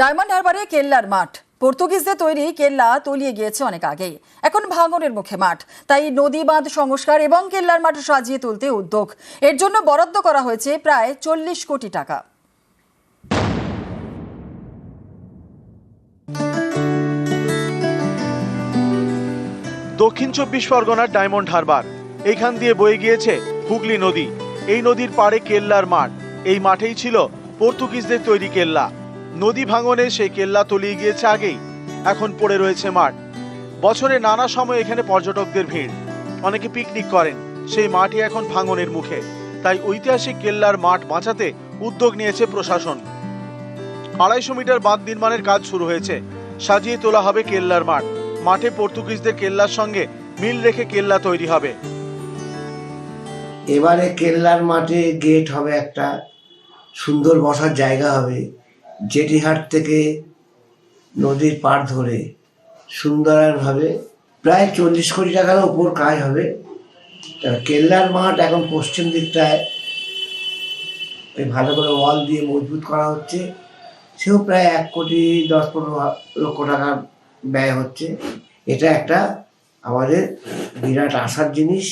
Diamond হারবারে কেল্লার মাঠ। পর্তুগিজদের তৈরি কেল্লা তলিয়ে গিয়েছে অনেক আগেই। এখন ভাঙনের মুখে মাঠ। তাই নদী বাঁধ সংস্কার এবং কেল্লার মাঠ সাজিয়ে তুলতে উদ্যোগ। এর জন্য বরাদ্দ করা হয়েছে প্রায় চল্লিশ কোটি টাকা। দক্ষিণ চব্বিশ পরগনার ডায়মন্ড হারবার। এইখান দিয়ে বয়ে গিয়েছে হুগলি নদী। এই নদীর পাড়ে কেল্লার মাঠ। এই মাঠেই ছিল পর্তুগিজদের তৈরি কেল্লা। নদী ভাঙনে সেই কেল্লা তলিয়ে গিয়েছে আগেই, এখন পড়ে রয়েছে মাঠ। বছরে নানা সময় এখানে পর্যটকদের ভিড়। অনেকে পিকনিক করেন, সেই মাঠই এখন ভাঙনের মুখে। তাই ঐতিহাসিক কেল্লার মাঠ বাঁচাতে উদ্যোগ নিয়েছে প্রশাসন। আড়াইশো মিটার বাঁধ নির্মাণের কাজ শুরু হয়েছে। সাজিয়ে তোলা হবে কেল্লার মাঠ। মাঠে পর্তুগিজদের কেল্লার সঙ্গে মিল রেখে কেল্লা তৈরি হবে। এবারে কেল্লার মাঠে গেট হবে একটা। সুন্দর বসার জায়গা হবে। জেটিহাট থেকে নদীর পাড় ধরে সুন্দরভাবে প্রায় চল্লিশ কোটি টাকার উপর কাজ হবে। কেল্লার মাঠ এখন পশ্চিম দিকটায় ওই ভালো করে ওয়াল দিয়ে মজবুত করা হচ্ছে। সেও প্রায় এক কোটি দশ পনেরো লক্ষ টাকা ব্যয় হচ্ছে। এটা একটা আমাদের বিরাট আশার জিনিস।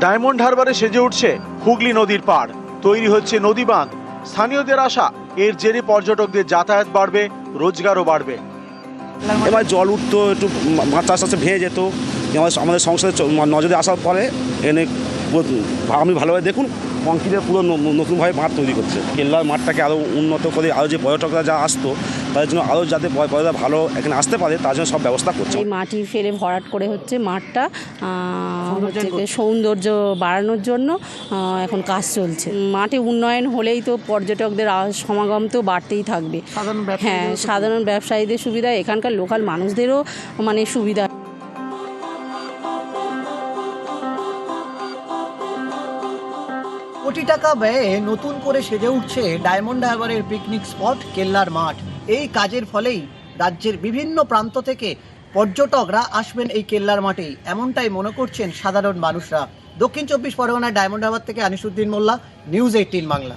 ডায়মন্ড হারবারে সেজে উঠছে হুগলি নদীর পাড়। তৈরি হচ্ছে নদী বাঁধ স্থানীয়দের আশা, এর জেরে পর্যটকদের যাতায়াত বাড়বে, রোজগারও বাড়বে। এবার জল উঠতো, একটু মাথা আস্তে আস্তে ভেঙে যেত। আমাদের আমাদের সংসারে নজরে আসার পরে এনে আপনি ভালোভাবে দেখুন কংক্রিটের পুরো নতুনভাবে মাঠ তৈরি করছে। কেল্লার মাঠটাকে আরও উন্নত করে আরও যে পর্যটকরা যা আসতো তাদের জন্য আরও যাতে পর্য- পর্যটকরা ভালো এখানে আসতে পারে তার জন্য সব ব্যবস্থা করছে। এই মাটি ফেলে ভরাট করে হচ্ছে মাঠটা হচ্ছে সৌন্দর্য বাড়ানোর জন্য এখন কাজ চলছে। মাঠে উন্নয়ন হলেই তো পর্যটকদের সমাগম তো বাড়তেই থাকবে। হ্যাঁ সাধারণ ব্যবসায়ীদের সুবিধা এখানকার লোকাল মানুষদেরও মানে সুবিধা। কোটি টাকা ব্যয়ে নতুন করে সেজে উঠছে ডায়মন্ড হারবারের পিকনিক স্পট কেল্লার মাঠ। এই কাজের ফলেই রাজ্যের বিভিন্ন প্রান্ত থেকে পর্যটকরা আসবেন এই কেল্লার মাঠেই এমনটাই মনে করছেন সাধারণ মানুষরা। দক্ষিণ চব্বিশ পরগনায় ডায়মন্ড হারবার থেকে আনিসুদ্দিন মোল্লা, নিউজ এইটিন বাংলা।